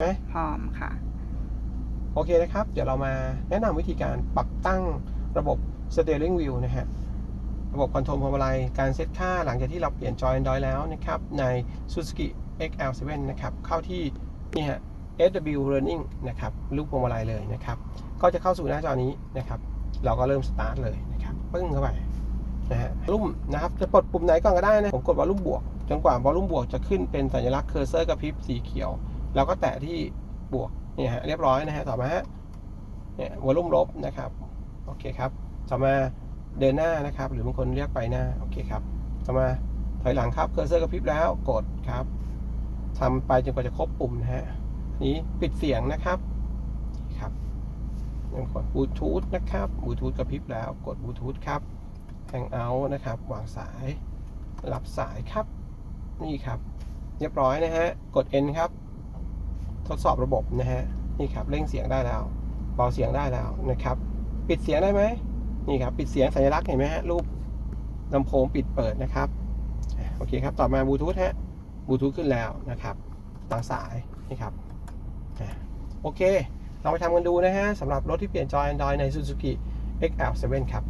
ไหมพร้อมค่ะ โอเคนะครับ เดี๋ยวเรามาแนะนำวิธีการปรับตั้งระบบ steering wheel นะฮะ ระบบคอนโทรลพวงมาลัย การเซตค่าหลังจากที่เราเปลี่ยนจอย Android แล้วนะครับ ใน Suzuki XL7 นะครับ เข้าที่นี่ฮะ SW Learning นะครับ ลูกพวงมาลัยเลยนะครับ ก็จะเข้าสู่หน้าจอนี้นะครับ เราก็เริ่มสตาร์ทเลยนะครับ ปึ้งเข้าไปนะฮะวอลุ่มนะครับ จะปลดปุ่มไหนก่อนก็ได้นะ ผมกดวอลุ่มบวก จนกว่าวอลุ่มบวกจะขึ้นเป็นสัญลักษณ์เคอร์เซอร์กระพริบสีเขียว เราก็แตะที่บวกเนี่ยฮะเรียบร้อยนะฮะต่อมาฮะเนี่ยวอลุ่มลบนะครับโอเคครับต่อมาเดินหน้านะครับ หรือบางคนเรียกไปหน้าโอเคครับต่อมาถอยหลังครับเคอร์เซอร์กระพริบแล้วกดครับทำไปจนกว่าจะครบปุ่มนะฮะนนี้ปิดเสียงนะครับครับยังกดบลูทูธนะครับบลูทูธกระพริบแล้วกดบลูทูธครับแฮงเอาท์นะครับ วางสายรับสายครับ นี่ครับ เรียบร้อยนะฮะ กด N ครับ ทดสอบระบบนะฮะนี่ครับเร่งเสียงได้แล้วเบาเสียงได้แล้วนะครับ ปิดเสียงได้ไหมนี่ครับปิดเสียงสัญลักษณ์เห็นไหมฮะรูปลำโพงปิดเปิดนะครับโอเคครับต่อมาบลูทูธฮะบลูทูธขึ้นแล้วนะครับวางสายนี่ครับโอเค เราไปทำกันดูนะฮะสำหรับรถที่เปลี่ยนจอ Android ใน Suzuki XL7 ครับ